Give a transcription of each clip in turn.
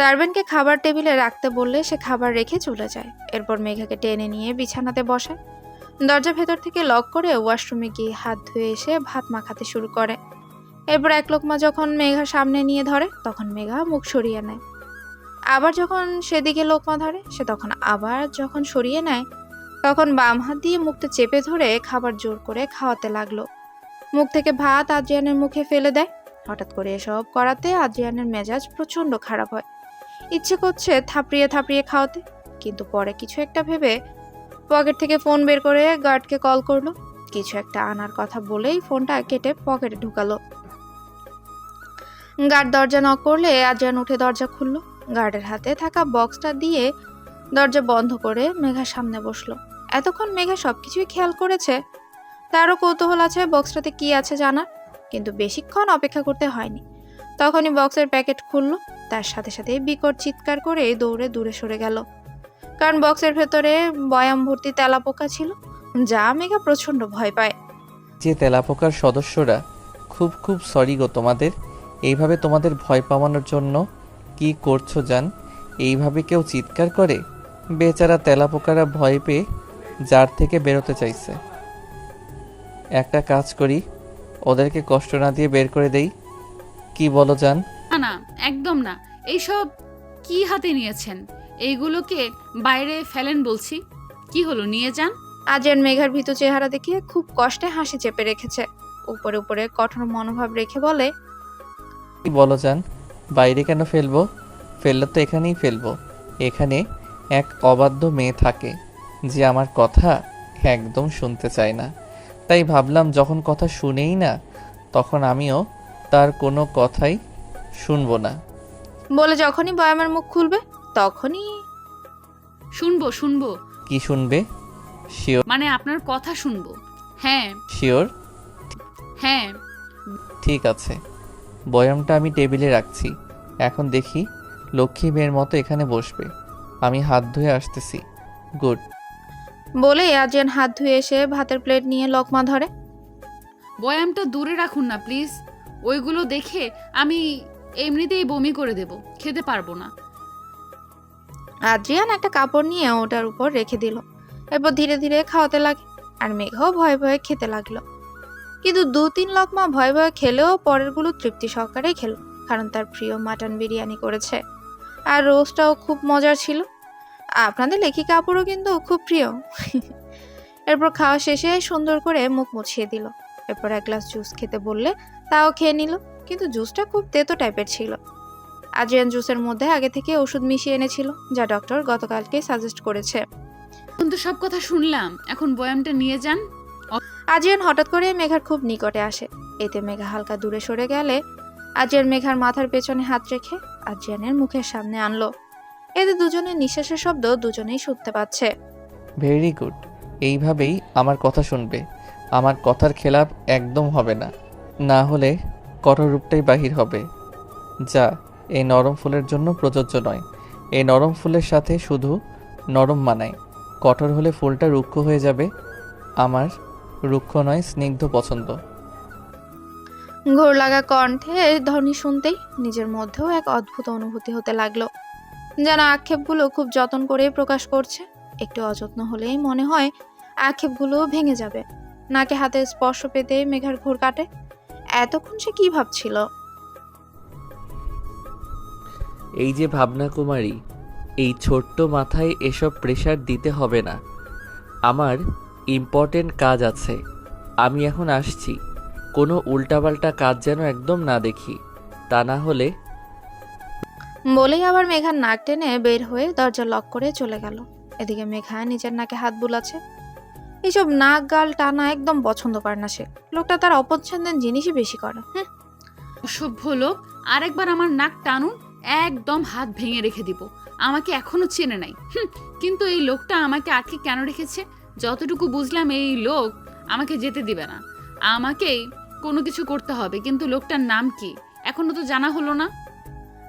সার্ভেন্টকে খাবার টেবিলে রাখতে বললে সে খাবার রেখে চলে যায়। এরপর মেঘাকে টেনে নিয়ে বিছানাতে বসায় দরজা ভেতর থেকে লক করে ওয়াশরুমে গিয়ে হাত ধুয়ে এসে ভাত মাখাতে শুরু করে। এরপর এক লোকমা যখন মেঘা সামনে নিয়ে ধরে, তখন মেঘা মুখ সরিয়ে নেয়। আবার যখন সেদিকে লোকমা ধরে, সে তখন আবার যখন সরিয়ে নেয়, তখন বাম হাত দিয়ে মুখটা চেপে ধরে খাবার জোর করে খাওয়াতে লাগল। মুখ থেকে ভাত আদ্রিয়ানের মুখে ফেলে দেয়। হঠাৎ করে এসব করাতে আদ্রিয়ানের মেজাজ প্রচণ্ড খারাপ হয়। ইচ্ছে করছে থাপড়িয়ে থাপড়িয়ে খাওয়াতে। কিন্তু পরে কিছু একটা ভেবে পকেট থেকে ফোন বের করে গার্ডকে কল করল। কিছু একটা আনার কথা বলেই ফোনটা কেটে পকেটে ঢুকালো। গার্ড দরজা নক করলে আদ্রিয়ান উঠে দরজা খুললো। গার্ডের হাতে থাকা বক্সটা দিয়ে দরজা বন্ধ করে মেঘার সামনে বসল। এতক্ষণ মেঘা সবকিছুই খেয়াল করেছে। তারও কৌতূহল আছে বক্সটাতে কি আছে জানার। কিন্তু বেশিক্ষণ অপেক্ষা করতে হয়নি। তখনই বক্সের প্যাকেট খুললো। তার সাথে সাথে বিকট চিৎকার করে দৌড়ে দূরে সরে গেল। কারণ বক্সের ভেতরে বয়াম ভর্তি তেলাপোকা ছিল, যা মেঘা প্রচণ্ড ভয় পায়। যে তেলাপোকার সদস্যরা, খুব খুব সরি গো তোমাদের, এইভাবে তোমাদের ভয় পাওয়ানোর জন্য কি করছ জান? এইভাবে কেউ চিৎকার করে? বেচারা তেলাপোকারা ভয় পেয়ে যার থেকে বেরোতে চাইছে। একটা কাজ করি, ওদেরকে কষ্ট না দিয়ে বের করে দেই। কি বলো জান? না না একদম না। এইসব কি হাতে নিয়েছেন? এইগুলোকে বাইরে ফেলেন বলছি। কি হলো নিয়ে যান। আজের মেঘার ভীত চেহারা দেখিয়ে খুব কষ্টে হাসি চেপে রেখেছে। উপরে উপরে কঠোর মনোভাব রেখে বলে কি বলো জান বাইরে কেন ফেলব? ফেললে তো এখানেই ফেলব। এখানে এক অবাধ্য মেয়ে থাকে যে আমার কথা একদম শুনতে চায় না। তাই ভাবলাম যখন কথা শুনেই না তখন আমিও তার কোনো কথাই শুনব না। বলে যখনই বয়ামের মুখ খুলবে তখনই শুনব শুনব। কি শুনবে? শিওর মানে আপনার কথা শুনব। হ্যাঁ। শিওর হ্যাঁ। ঠিক আছে। বয়ামটা আমি টেবিলে রাখছি। এখন দেখি লক্ষ্মী মেয়ের মতো এখানে বসবে। আমি হাত ধুয়ে আসতেছি। গুড বলে আজেন হাত ধুয়ে এসে ভাতের প্লেট নিয়ে লকমা ধরে। বয়ামটা দূরে রাখুন না প্লিজ। ওইগুলো দেখে আমি এমনিতেই বমি করে দেব, খেতে পারব না। আদ্রিয়ান একটা কাপড় নিয়ে ওটার উপর রেখে দিল। এরপর ধীরে ধীরে খাওয়াতে লাগে, আর মেঘও ভয়ে ভয়ে খেতে লাগল। কিন্তু দু তিন লকমা ভয়ে ভয়ে খেলেও পরেরগুলো তৃপ্তি সহকারে খেলো, কারণ তার প্রিয় মাটন বিরিয়ানি করেছে। আর রোস্টটাও খুব মজার ছিল। আপনাদের লেখিকা কাপড়ও কিন্তু খুব প্রিয়। এরপর খাওয়া শেষে সুন্দর করে মুখ মুছিয়ে দিল। এরপর এক গ্লাস জুস খেতে বললে তাও খেয়ে নিল। কিন্তু জুসটা খুব তেতো টাইপের ছিল। আদ্রিয়ান জুসের মধ্যে আগে থেকে ওষুধ মিশিয়ে এনেছিল যা ডক্টর গতকালকে সাজেস্ট করেছে। এখন তো সব কথা শুনলাম। এখন বয়ামটা নিয়ে যান। আজিয়ান হঠাৎ করে মেঘার খুব নিকটে আসে। এতে মেঘা হালকা দূরে সরে গেলে আজিয়ান মেঘার মাথার পেছনে হাত রেখে আজিয়ানের মুখের সামনে আনলো। এতে দুজনের নিঃশ্বাসের শব্দ দুজনেই শুনতে পাচ্ছে। ভেরি গুড এইভাবেই আমার কথা শুনবে। আমার কথার খেলাপ একদম হবে না। না হলে কঠোর রূপটাই বাহির হবে। যা এই নরম ফুলের জন্য প্রযোজ্য নয়। এই নরম ফুলের সাথে শুধু নরম মানায়। কঠোর হলে ফুলটা রুক্ষ হয়ে যাবে। আমার রুক্ষ নয়, স্নিগ্ধ পছন্দ। ঘোর লাগা কণ্ঠে ধ্বনি শুনতেই নিজের মধ্যেও এক অদ্ভুত অনুভূতি হতে লাগল। যেন আক্ষেপগুলো খুব যত্ন করেই প্রকাশ করছে। একটু অযত্ন হলেই মনে হয় আক্ষেপগুলো ভেঙে যাবে। নাকে হাতে স্পর্শ পেতে মেঘার ঘোর কাটে। এতক্ষণ সে কি ভাবছিল? এই যে ভাবনা কুমারী এই ছোট্ট মাথায় এসব প্রেশার দিতে হবে না। আমার ইম্পর্টেন্ট কাজ আছে। আমি এখন আসছি। কোনো উল্টাপাল্টা কাজ যেন একদম না দেখি। তা না হলে? বলেই আবার মেঘা নাক টেনে বের হয়ে দরজা লক করে চলে গেল। এদিকে মেঘা নিজের নাকে হাত বুলাচ্ছে। এইসব নাক গাল টানা একদম পছন্দ করে না সে। লোকটা তার অপছন্দের জিনিসই বেশি করে। অসভ্য লোক আরেকবার আমার নাক টানুন একদম হাত ভেঙে রেখে দিব। আমাকে এখনও চেনে নাই। হুম, কিন্তু এই লোকটা আমাকে আটকে কেন রেখেছে? যতটুকু বুঝলাম এই লোক আমাকে যেতে দিবে না। আমাকেই কোনো কিছু করতে হবে কিন্তু লোকটার নাম কি? এখনও তো জানা হলো না।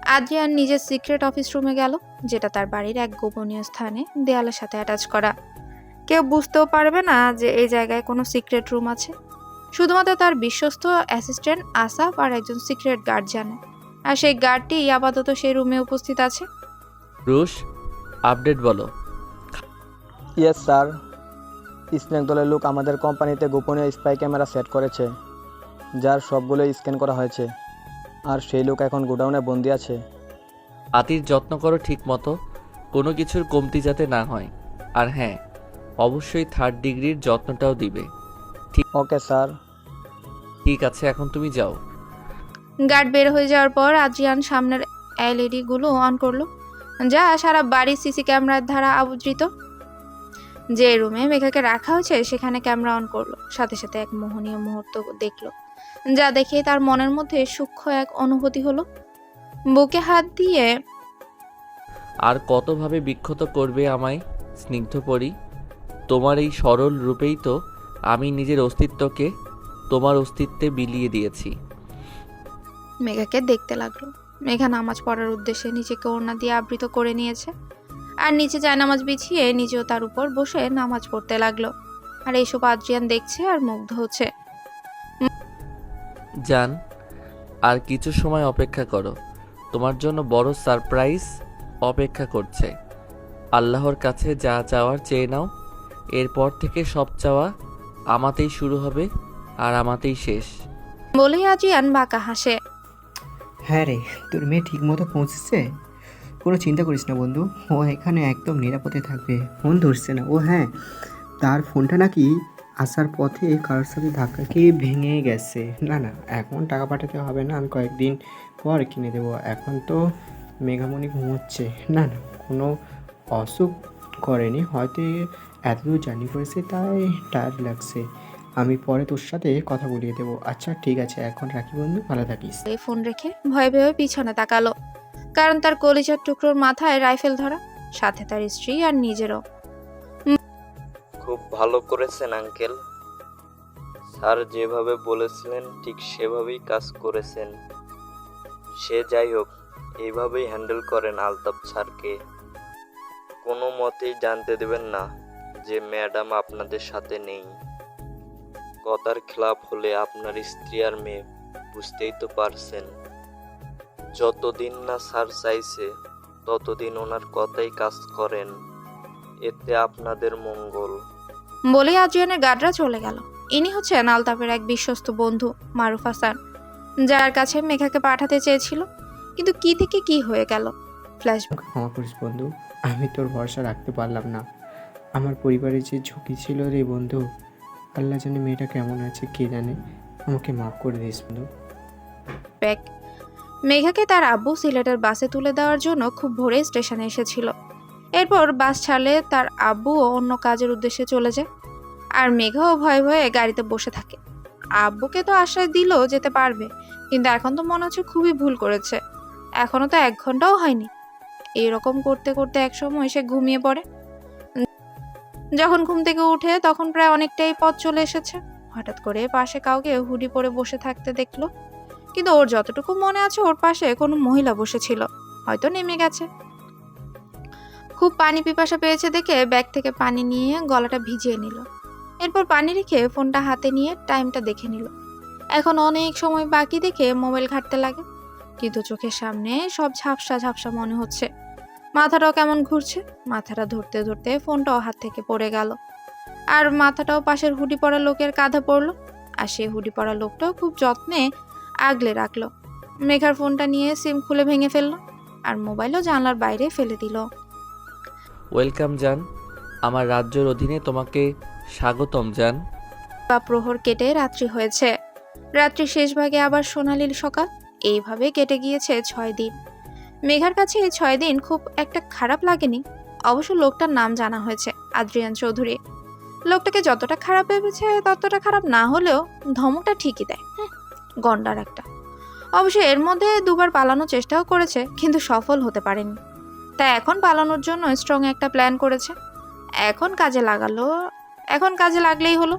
আদ্রিয়ান নিজের সিক্রেট অফিস রুমে গেল যেটা তার বাড়ির এক গোপনীয় স্থানে দেয়ালের সাথে অ্যাটাচ করা। কেউ বুঝতেও পারবে না যে এই জায়গায় কোনো সিক্রেট রুম আছে। শুধুমাত্র তার বিশ্বস্ত অ্যাসিস্ট্যান্ট আসাফ আর একজন সিক্রেট গার্ড জানে আর সেই গার্ডটি আপাতত সেই রুমে উপস্থিত আছে। রুশ আপডেট বলো। ইয়েস স্যার স্নেক দলের লোক আমাদের কোম্পানিতে গোপনীয় স্পাই ক্যামেরা সেট করেছে যার সবগুলো স্ক্যান করা হয়েছে। আর সেই লোক এখন গোডাউনে বন্দি আছে। আতির যত্ন করো ঠিক মতো কোনো কিছুর কমতি যাতে না হয়। আর হ্যাঁ অবশ্যই থার্ড ডিগ্রির যত্নটাও দিবে। ঠিক ওকে স্যার ঠিক আছে এখন তুমি যাও। গার্ড বের হয়ে যাওয়ার পর আজিয়ান সামনের এলইডি গুলো অন করল। যা সারা বাড়ির সিসি ক্যামেরার দ্বারা আবৃত। যে রুমে মেঘাকে রাখা হয়েছে সেখানে ক্যামেরা অন করল। সাথে সাথে এক মোহনীয় মুহূর্ত দেখল। যা দেখে তার মনের মধ্যে সূক্ষ্ম এক অনুভূতি হলো। বুকে হাত দিয়ে আর কতভাবে বিক্ষত করবে আমায়? স্নিগ্ধ পরি। তোমার এই সরল রূপেই তো আমি নিজের অস্তিত্বকে তোমার অস্তিত্বে বিলিয়ে দিয়েছি। মেঘাকে দেখতে লাগল। মেঘা নামাজ পড়ার উদ্দেশ্যে নিজেকে ওড়না দিয়ে আবৃত করে নিয়েছে। আর নিচে যায় নামাজ বিছিয়ে নিজেও তার উপর বসে নামাজ পড়তে লাগল। আর এইসব আদ্রিয়ান দেখছে আর মুগ্ধ হচ্ছে। জান আর কিছু সময় অপেক্ষা করো। তোমার জন্য বড় সারপ্রাইজ অপেক্ষা করছে। আল্লাহর কাছে যা চাওয়ার চেয়ে নাও। এরপর থেকে সব চাওয়া আমাতেই শুরু হবে আর আমাতেই শেষ। বলেই আদ্রিয়ান বাঁকা হাসে। হ্যাঁ রে তোর মেয়ে ঠিক মতো পৌঁছেছে? কোনো চিন্তা করিস না বন্ধু ও এখানে একদম নিরাপদে থাকবে ফোন ধরছে না। ও হ্যাঁ তার ফোনটা নাকি আসার পথে কারোর সাথে ধাক্কা খেয়ে ভেঙে গেছে। না না এখন টাকা পাঠাতে হবে না আমি কয়েকদিন পর কিনে দেবো। এখন তো মেঘামণি ঘুমোচ্ছে। না না কোনো অসুখ করেনি। হয়তো এতদূর জার্নি করেছে তাই টায়ার্ড লাগছে। আমি পরে তোর সাথে কথা বলিয়ে দেবো। আচ্ছা ঠিক আছে এখন রাখি বন্ধু ভালো থাকিস। এই ফোন রেখে ভয়ে ভয়ে পিছনে তাকালো। কারণ তার কলিজার টুকরোর মাথায় রাইফেল ধরা সাথে তার স্ত্রী আর নিজেরও। খুব ভালো করেছেন আঙ্কেল স্যার যেভাবে বলেছিলেন ঠিক সেভাবেই কাজ করেছেন। সে যাই হোক এইভাবেই হ্যান্ডেল করেন আলতাপ স্যারকে। কোনো মতেই জানতে দেবেন না। যে ম্যাডাম আপনাদের সাথে নেই। কথার খেলাপ হলে আপনার স্ত্রী আর মেয়ে বুঝতেই তো পারছেন। যতদিন না স্যার চাইছে ততদিন ওনার কথাই কাজ করেন। এতে আপনাদের মঙ্গল। বলে আদ্রিয়ানের গার্ডরা চলে গেল। ইনি হচ্ছেন আলতাফের এক বিশ্বস্ত বন্ধু মারুফ হাসান যার কাছে মেঘাকে পাঠাতে চেয়েছিল। কিন্তু কি থেকে কি হয়ে গেল? ফ্ল্যাশ ক্ষমা করিস বন্ধু আমি তোর ভরসা রাখতে পারলাম না। আমার পরিবারের যে ঝুঁকি ছিল রে বন্ধু, আল্লাহ জানে মেয়েটা কেমন আছে, কে জানে? আমাকে মাফ করে দিস, বন্ধু। ব্যাগ মেঘাকে তার আব্বু সিলেটের বাসে তুলে দেওয়ার জন্য খুব ভোরে স্টেশনে এসেছিল। এরপর বাস ছাড়লে তার আব্বুও অন্য কাজের উদ্দেশ্যে চলে যায়। আর মেঘাও ভয়ে ভয়ে গাড়িতে বসে থাকে। আব্বুকে তো আশ্বাস দিল যেতে পারবে, কিন্তু এখন তো মনে হচ্ছে খুবই ভুল করেছে। এখনও তো এক ঘন্টাও হয়নি। এরকম করতে করতে এক সময় সে ঘুমিয়ে পড়ে। যখন ঘুম থেকে উঠে তখন প্রায় অনেকটাই পথ চলে এসেছে। হঠাৎ করে পাশে কাউকে হুডি পরে বসে থাকতে দেখল। কিন্তু ওর যতটুকু মনে আছে ওর পাশে কোনো মহিলা বসেছিল। হয়তো নেমে গেছে। খুব পানি পিপাসা পেয়েছে দেখে ব্যাগ থেকে পানি নিয়ে গলাটা ভিজিয়ে নিল। এরপর পানি রেখে ফোনটা হাতে নিয়ে টাইমটা দেখে নিল। এখন অনেক সময় বাকি দেখে মোবাইল ঘাঁটতে লাগে। কিন্তু চোখের সামনে সব ঝাপসা ঝাপসা মনে হচ্ছে। মাথাটাও কেমন ঘুরছে? মাথাটা ধরতে ধরতে ফোনটাও হাত থেকে পড়ে গেল। আর মাথাটাও পাশের হুডি পরা লোকের কাঁধে পড়ল। আর সেই হুডি পরা লোকটাও খুব যত্নে আগলে রাখল। মেঘার ফোনটা নিয়ে সিম খুলে ভেঙে ফেলল আর মোবাইলও জানলার বাইরে ফেলে দিল। ওয়েলকাম জান। আমার রাজ্যের অধীনে তোমাকে স্বাগতম জান। বা প্রহর কেটে রাত্রি হয়েছে। রাত্রি শেষ ভাগে আবার সোনালি সকাল। এইভাবে কেটে গিয়েছে ছয় দিন। মেঘার কাছে এই ছয় দিন খুব একটা খারাপ লাগেনি। অবশ্য লোকটার নাম জানা হয়েছে আদ্রিয়ান চৌধুরী। লোকটাকে যতটা খারাপ ভেবেছে ততটা খারাপ না হলেও ধমকটা ঠিকই দেয়। গন্ডার একটা। অবশ্য এর মধ্যে দুবার পালানোর চেষ্টাও করেছে কিন্তু সফল হতে পারেনি। তাই এখন পালানোর জন্য স্ট্রং একটা প্ল্যান করেছে। এখন কাজে লাগালো এখন কাজে লাগলেই হলো।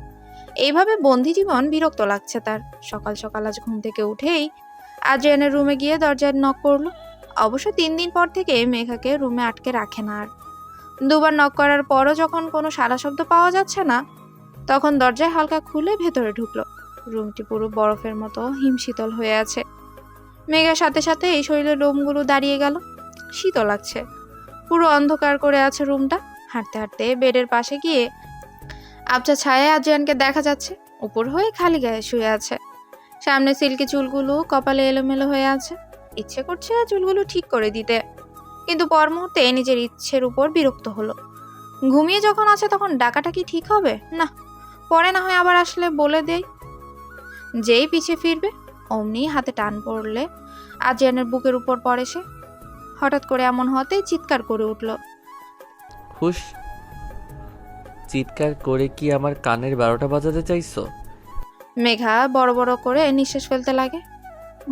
এইভাবে বন্দি জীবন বিরক্ত লাগছে তার। সকাল সকাল আজ ঘুম থেকে উঠেই আদ্রিয়ানের রুমে গিয়ে দরজায় নক করল। অবশ্য তিন দিন পর থেকে মেঘাকে রুমে আটকে রাখে না আর। দুবার নক করার পরও যখন কোনো সারা শব্দ পাওয়া যাচ্ছে না, তখন দরজায় হালকা খুলে ভেতরে ঢুকলো। রুমটি পুরো বরফের মতো হিমশীতল হয়ে আছে। মেঘার সাথে সাথে এই শরীরের লোমগুলো দাঁড়িয়ে গেল। শীতও লাগছে। পুরো অন্ধকার করে আছে রুমটা। হাঁটতে হাঁটতে বেডের পাশে গিয়ে আবজা ছায়া আজিয়ানকে দেখা যাচ্ছে। উপর হয়ে খালি গায়ে শুয়ে আছে। সামনে সিল্কি চুলগুলো কপালে এলোমেলো হয়ে আছে। ইচ্ছে করছে চুলগুলো ঠিক করে দিতে। কিন্তু পর মুহূর্তে নিজের ইচ্ছের উপর বিরক্ত হলো। ঘুমিয়ে যখন আছে তখন ডাকাটা কি ঠিক হবে? না পরে না হয় আবার আসলে বলে দেই। যেই পিছিয়ে ফিরবে অমনি হাতে টান পড়লে আজিয়ানের বুকের উপর পড়ে সে। হঠাৎ করে এমন হতেই চিৎকার করে উঠল। হুশ চিৎকার করে কি আমার কানের বারোটা বাজাতে চাইছো? মেঘা বড় বড় করে নিঃশ্বাস ফেলতে লাগে।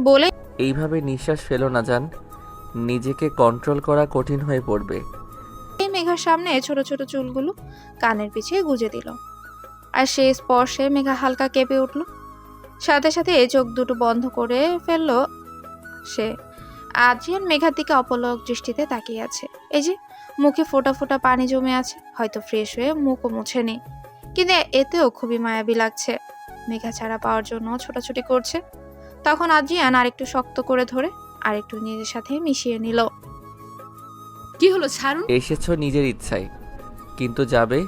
বলে এইভাবে নিঃশ্বাস ফেলো না যান নিজেকে কন্ট্রোল করা কঠিন হয়ে পড়বে। এই মেঘার সামনে ছোট ছোট চুলগুলো কানের পিছে গুজে দিল। আর সেই স্পর্শে মেঘা হালকা কেঁপে উঠল। সাথে সাথে চোখ দুটো বন্ধ করে ফেলল সে। আজিয়ান মেঘার দিকে অপলক দৃষ্টিতে তাকিয়ে আছে। এই যে, মুখে ফোটা ফোটা পানি জমে আছে। হয়তো ফ্রেশ হয়ে মুখও মুছেনি কিন্তু এতেও খুবই মায়াবী লাগছে। মেঘা ছাড়া পাওয়ার জন্য ছোটাছুটি করছে। তখন আজিয়ান আরেকটু শক্ত করে ধরে আরেকটু নিজের সাথে মিশিয়ে নিল। কি হলো ছাড়ুন? এসেছ নিজের ইচ্ছায় কিন্তু যাবে?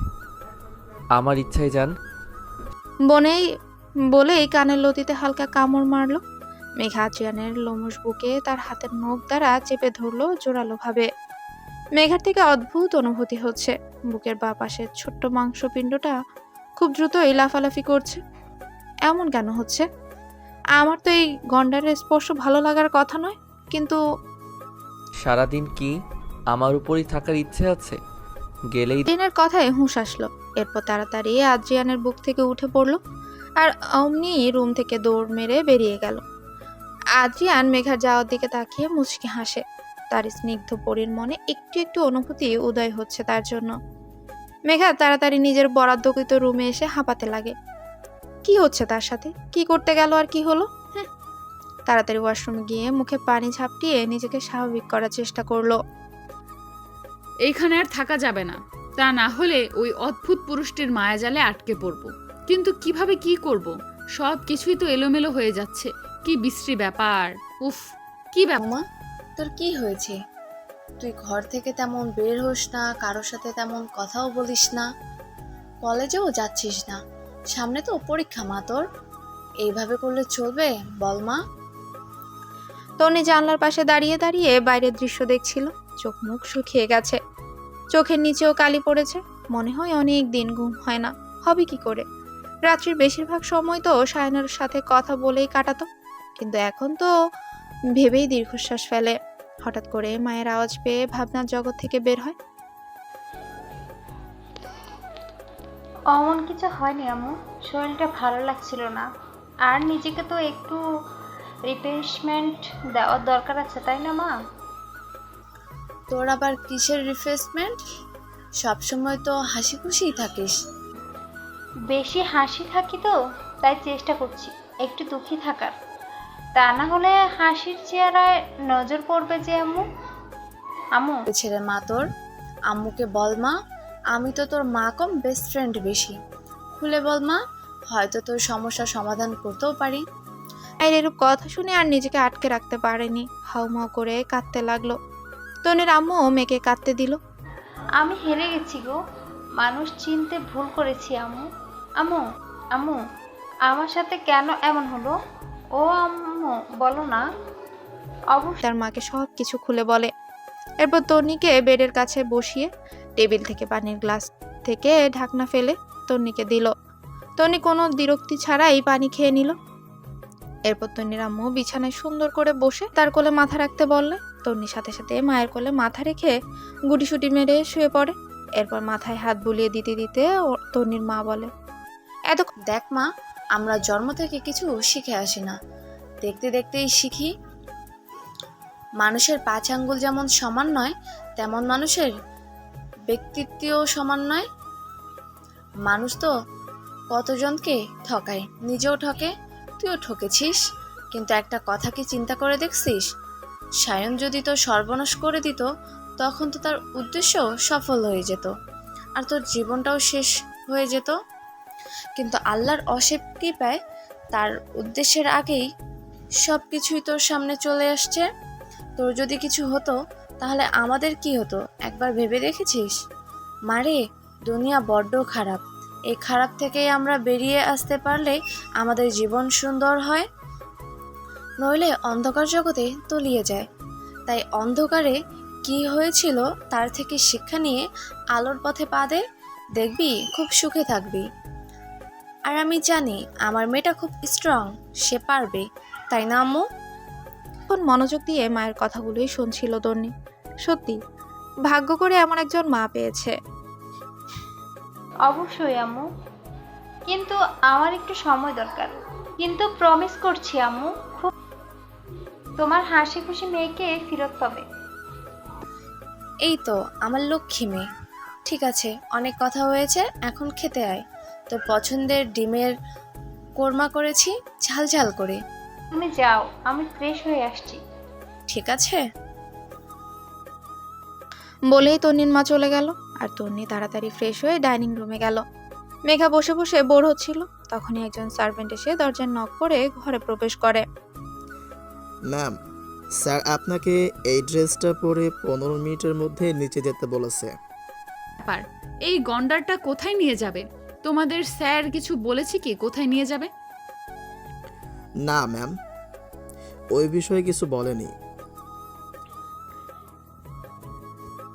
আমার ইচ্ছায় যান। বনেই বলেই কানের লতিতে হালকা কামড় মারলো। মেঘা চিয়ানের লোমস বুকে তার হাতের নখ দ্বারা চেপে ধরলো জোরালোভাবে। মেঘার থেকে অদ্ভুত অনুভূতি হচ্ছে। বুকের বা পাশের ছোট্ট মাংসপিণ্ডটা খুব দ্রুতই লাফালাফি করছে। এমন কেন হচ্ছে? আমার তো এই গন্ডারের স্পর্শ ভালো লাগার কথা নয় কিন্তু সারাদিন কি আমার উপরই থাকার ইচ্ছে আছে? গেলেই দিনের কথায় হুঁশ আসলো। এরপর তাড়াতাড়ি আদ্রিয়ানের বুক থেকে উঠে পড়ল আর অমনি রুম থেকে দৌড় মেরে বেরিয়ে গেল। আদ্রিয়ান মেঘার যাওয়ার দিকে তাকিয়ে মুচকি হাসে। তার স্নিগ্ধ পরীর মনে একটু একটু অনুভূতি উদয় হচ্ছে তার জন্য। মেঘা তাড়াতাড়ি নিজের বরাদ্দকৃত রুমে এসে হাঁপাতে লাগে। কি হচ্ছে তার সাথে? কি করতে গেল আর কি হলো। তাড়াতাড়ি ওয়াশরুমে গিয়ে মুখে পানি ঝাপটিয়ে নিজেকে স্বাভাবিক করার চেষ্টা করল। এইখানে আর থাকা যাবে না। তা না হলে ওই অদ্ভুত পুরুষটির মায়াজালে আটকে পড়ব। কিন্তু কীভাবে কি করব? সব কিছুই তো এলোমেলো হয়ে যাচ্ছে। কি বিশ্রী ব্যাপার। উফ কি ব্যাপার মা তোর কি হয়েছে? তুই ঘর থেকে তেমন বের হোস না কারোর সাথে তেমন কথাও বলিস না। কলেজেও যাচ্ছিস না। সামনে তো পরীক্ষা, মা তোর। এইভাবে করলে চলবে? বল, মা। তনি জানলার পাশে দাঁড়িয়ে দাঁড়িয়ে বাইরের দৃশ্য দেখছিল। চোখ মুখ শুকিয়ে গেছে। চোখের নিচেও কালি পড়েছে। মনে হয় অনেক দিন ঘুম হয় না। হবে কি করে? রাত্রির বেশিরভাগ সময় তো সায়নার সাথে কথা বলেই কাটাতো। কিন্তু এখন তো ভেবেই দীর্ঘশ্বাস ফেলে। হঠাৎ করে মায়ের আওয়াজ পেয়ে ভাবনার জগৎ থেকে বের হয়। অমন কিছু হয়নি আম্মু। শরীরটা ভালো লাগছিল না। আর নিজেকে তো একটু রিফ্রেশমেন্ট দেওয়ার দরকার আছে তাই না মা? তোর আবার কিসের রিফ্রেশমেন্ট সবসময় তো হাসি খুশিই থাকিস। বেশি হাসি থাকি তো তাই চেষ্টা করছি একটু দুঃখী থাকার। তা না হলে হাসির চেহারায় নজর পড়বে যে আম্মু। আম্মু। ছেলে মা তোর আম্মুকে বল মা। আমি তো তোর মা কম বেস্ট ফ্রেন্ড বেশি। খুলে বল মা হয়তো তোর সমস্যার সমাধান করতেও পারি। আর এরূপ কথা শুনে আর নিজেকে আটকে রাখতে পারেনি। হাউমাউ করে কাঁদতে লাগল। তনির আম্মু মেয়েকে কাঁদতে দিল। আমি হেরে গেছি গো। মানুষ চিনতে ভুল করেছি আম্মু। আম্মু আম্মু আমার সাথে কেন এমন হলো? ও আম্মু বলো না। অবশ্যই তার মাকে সব কিছু খুলে বলে। এরপর তনিকে বেডের কাছে বসিয়ে টেবিল থেকে পানির গ্লাস থেকে ঢাকনা ফেলে তন্নিকে দিল। তন্নি কোনো বিরক্তি ছাড়াই পানি খেয়ে নিল। এরপর তন্নির আম্মু বিছানায় সুন্দর করে বসে তার কোলে মাথা রাখতে বললে তন্নির সাথে সাথে মায়ের কোলে মাথা রেখে গুটিসুটি মেরে শুয়ে পড়ে। এরপর মাথায় হাত বুলিয়ে দিতে দিতে তন্নির মা বলে এত দেখ মা, আমরা জন্ম থেকে কিছু শিখে আসি না। দেখতে দেখতেই শিখি। মানুষের পাঁচ আঙ্গুল যেমন সমান নয়, তেমন মানুষের ব্যক্তিত্বও সমান নয়। মানুষ তো কতজনকে ঠকায়? নিজেও ঠকে, তুইও ঠকেছিস। কিন্তু একটা কথা কি চিন্তা করে দেখছিস? সায়ন যদি তোর সর্বনাশ করে দিত, তখন তো তার উদ্দেশ্য সফল হয়ে যেত। আর তোর জীবনটাও শেষ হয়ে যেত। কিন্তু আল্লাহর অশেপ কৃপায় তার উদ্দেশ্যের আগেই সব কিছুই তোর সামনে চলে আসছে। তোর যদি কিছু হতো তাহলে আমাদের কি হতো? একবার ভেবে দেখেছিস? মারে দুনিয়া বড্ড খারাপ। এই খারাপ থেকেই আমরা বেরিয়ে আসতে পারলে আমাদের জীবন সুন্দর হয়। নইলে অন্ধকার জগতে তলিয়ে যায়। তাই অন্ধকারে কি হয়েছিল তার থেকে শিক্ষা নিয়ে আলোর পথে পা দে, দেখবি খুব সুখে থাকবি। আর আমি জানি আমার মেয়েটা খুব স্ট্রং সে পারবে, তাই না আম্মু? এখন মনোযোগ দিয়ে মায়ের কথাগুলোই শুনছিল তন্নি সত্যি ভাগ্য করে এমন একজন মা পেয়েছে। অবশ্যই আম্মু। কিন্তু আমার একটু সময় দরকার। কিন্তু প্রমিস করছি আম্মু খুব তোমার হাসি খুশি মেয়েকে ফেরত পাবে। এই তো আমার লক্ষ্মী মেয়ে। ঠিক আছে অনেক কথা হয়েছে এখন খেতে আয়। তো পছন্দের ডিমের কোরমা করেছি ঝাল ঝাল করে। তুমি যাও আমি ফ্রেশ হয়ে আসছি। ঠিক আছে? বলেই তন্নির মা চলে গেল। আর তন্নি তাড়াতাড়ি ফ্রেশ হয়ে ডাইনিং রুমে গেল। মেঘা বসে বসে বোর হচ্ছিল। তখনই একজন সার্ভেন্ট এসে দরজার নক করে ঘরে প্রবেশ করে। ম্যাম স্যার আপনাকে এই ড্রেসটা পরে পনেরো মিনিটের মধ্যে নিচে যেতে বলেছে। ব্যাপার এই গন্ডারটা কোথায় নিয়ে যাবে? তোমাদের স্যার কিছু বলেছে কি? কোথায় নিয়ে যাবে? না ম্যাম ওই বিষয়ে কিছু বলেনি।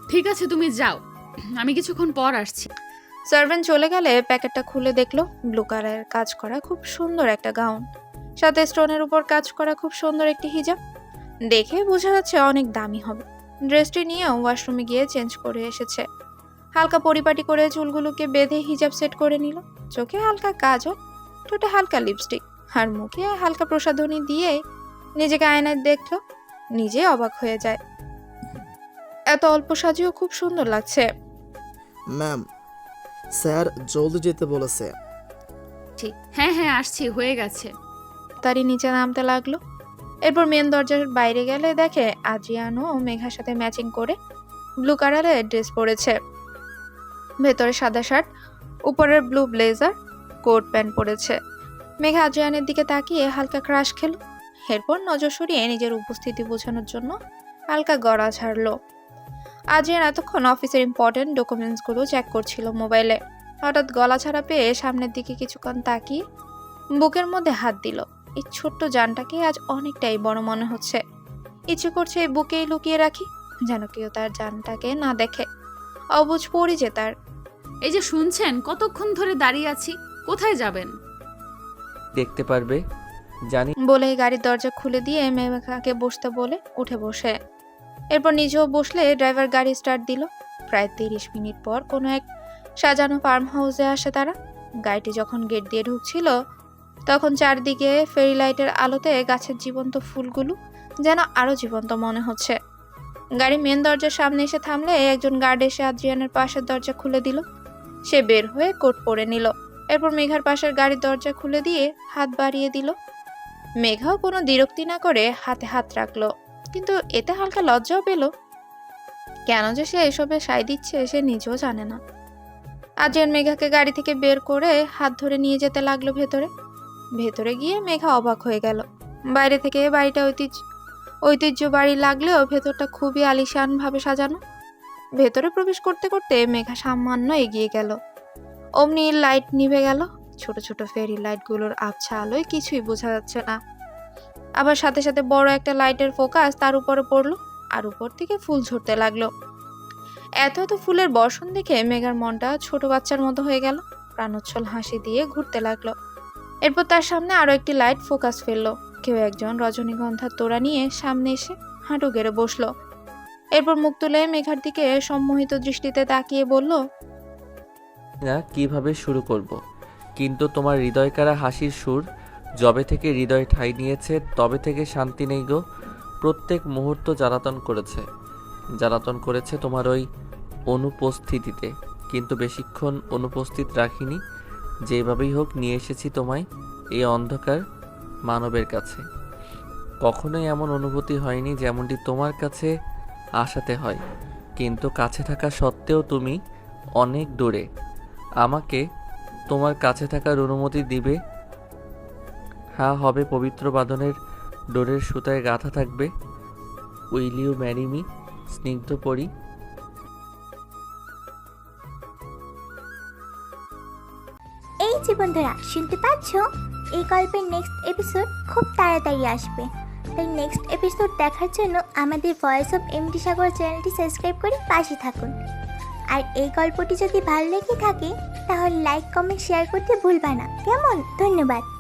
ঠিক আছে, তুমি যাও। আমি কিছুক্ষণ পর আসছি। সার্ভেন্ট চলে গেলে প্যাকেটটা খুলে দেখল, ব্লু কালারের কাজ করা খুব সুন্দর একটা গাউন। সাথে স্টোনের উপর কাজ করা খুব সুন্দর একটি হিজাব। দেখে বোঝা যাচ্ছে অনেক দামি হবে। ড্রেসটি নিয়েও ওয়াশরুমে গিয়ে চেঞ্জ করে এসেছে। হালকা পরিপাটি করে চুলগুলোকে বেঁধে হিজাব সেট করে নিল। চোখে হালকা কাজল, ঠোঁটে হালকা লিপস্টিক, আর মুখে হালকা প্রসাধনী দিয়ে নিজেকে আয়নায় দেখল। নিজে অবাক হয়ে যায়। এত অল্প সাজেও খুব সুন্দর লাগছে। ম্যাম স্যার জলদি যেতে বলেছে। ঠিক হ্যাঁ হ্যাঁ আসছি হয়ে গেছে। তারই নিচে নামতে লাগল। এরপর মেন দরজার বাইরে গেলে দেখে আদ্রিয়ানো মেঘার সাথে ম্যাচিং করে ব্লু কালারের ড্রেস পরেছে। ভেতরে সাদা শার্ট উপরের ব্লু ব্লেজার কোট প্যান্ট পরেছে। মেঘা আদ্রিয়ানের দিকে তাকিয়ে হালকা ক্রাশ খেল। এরপর নজর সরিয়ে নিজের উপস্থিতি বোঝানোর জন্য হালকা গড়া ছাড়লো। আদ্রিয়ান এতক্ষণ অফিসের ইম্পর্টেন্ট ডকুমেন্টসগুলো চেক করছিল মোবাইলে। হঠাৎ গলা ছাড়া পেয়ে সামনের দিকে কিছুক্ষণ তাকিয়ে বুকের মধ্যে হাত দিল। এই ছোট্ট জানটাকে আজ অনেকটাই বড় মনে হচ্ছে। ইচ্ছে করছে এই বুকেই লুকিয়ে রাখি যেন কেউ তার জানটাকে না দেখে। অবুঝ পড়ি যে তার। এই যে শুনছেন কতক্ষণ ধরে দাঁড়িয়ে আছি কোথায় যাবেন? দেখতে পারবে জানি বলেই গাড়ির দরজা খুলে দিয়ে মেঘাকে বসতে বলে উঠে বসে। এরপর নিজেও বসলে ড্রাইভার গাড়ি স্টার্ট দিল। প্রায় তিরিশ মিনিট পর কোনো এক সাজানো ফার্ম হাউসে আসে তারা। গাড়িটি যখন গেট দিয়ে ঢুকছিল, তখন চারদিকে ফেরি লাইটের আলোতে গাছের জীবন্ত ফুলগুলো যেন আরও জীবন্ত মনে হচ্ছে। গাড়ি মেন দরজার সামনে এসে থামলে একজন গার্ড এসে আদ্রিয়ানের পাশের দরজা খুলে দিল। সে বের হয়ে কোট পরে নিল। এরপর মেঘার পাশের গাড়ির দরজা খুলে দিয়ে হাত বাড়িয়ে দিল। মেঘাও কোনো বিরক্তি না করে হাতে হাত রাখল। কিন্তু এতে হালকা লজ্জাও পেল। কেন যে সে এসবে সাই দিচ্ছে সে নিজেও জানে না। আজের মেঘাকে গাড়ি থেকে বের করে হাত ধরে নিয়ে যেতে লাগল ভেতরে। ভেতরে গিয়ে মেঘা অবাক হয়ে গেল। বাইরে থেকে বাড়িটা ঐতিহ্য ঐতিহ্য বাড়ি লাগলেও ভেতরটা খুবই আলিশান ভাবে সাজানো। ভেতরে প্রবেশ করতে করতে মেঘা সামান্য এগিয়ে গেল। অমনি লাইট নিভে গেল। ছোট ছোট ফেরি লাইটগুলোর আবছা আলোয় কিছুই বোঝা যাচ্ছে না। আবার সাথে সাথে বড় একটা লাইটের ফোকাস তার উপরে পড়ল আর উপর থেকে ফুল ঝরতে লাগল। এত এত ফুলের বর্ষণ দেখে মেঘার মনটা ছোট বাচ্চার মতো হয়ে গেল। প্রাণোচ্ছল হাসি দিয়ে ঘুরতে লাগল। এরপর তার সামনে আরও একটি লাইট ফোকাস ফেলল। কেউ একজন রজনীগন্ধার তোড়া নিয়ে সামনে এসে হাঁটু গেড়ে বসল। এরপর মুখ তুলে মেঘার দিকে সম্মোহিত দৃষ্টিতে তাকিয়ে বলল, না, কীভাবে শুরু করব। কিন্তু তোমার হৃদয়কারা হাসির সুর যবে থেকে হৃদয় ঠাঁই নিয়েছে, তবে থেকে শান্তি নেই গো। প্রত্যেক মুহূর্ত জ্বালাতন করেছে। জ্বালাতন করেছে তোমার ওই অনুপস্থিতিতে। কিন্তু বেশিক্ষণ অনুপস্থিত রাখিনি। যেভাবেই হোক নিয়ে এসেছি তোমায় এই অন্ধকার মানবের কাছে। কখনোই এমন অনুভূতি হয়নি যেমনটি তোমার কাছে আসাতে হয়। কিন্তু কাছে থাকা সত্ত্বেও তুমি অনেক দূরে। আমাকে তোমার কাছে থাকার অনুমতি দিবে হ্যাঁ হবে পবিত্র বাদনের ডোরের সুতায় গাঁথা থাকবে। Will you marry me? স্নিগ্ধ পরি। এই যে বন্ধুরা, শুনতে পাচ্ছ? এই গল্পের নেক্সট এপিসোড খুব তাড়াতাড়ি আসবে। তাই নেক্সট এপিসোড দেখার জন্য আমাদের ভয়েস অফ এমডি সাগর চ্যানেলটি সাবস্ক্রাইব করে পাশে থাকুন। আর এই গল্পটি যদি ভালো লেগে থাকে, তাহলে লাইক কমেন্ট শেয়ার করতে ভুলবা না। কেমন? ধন্যবাদ।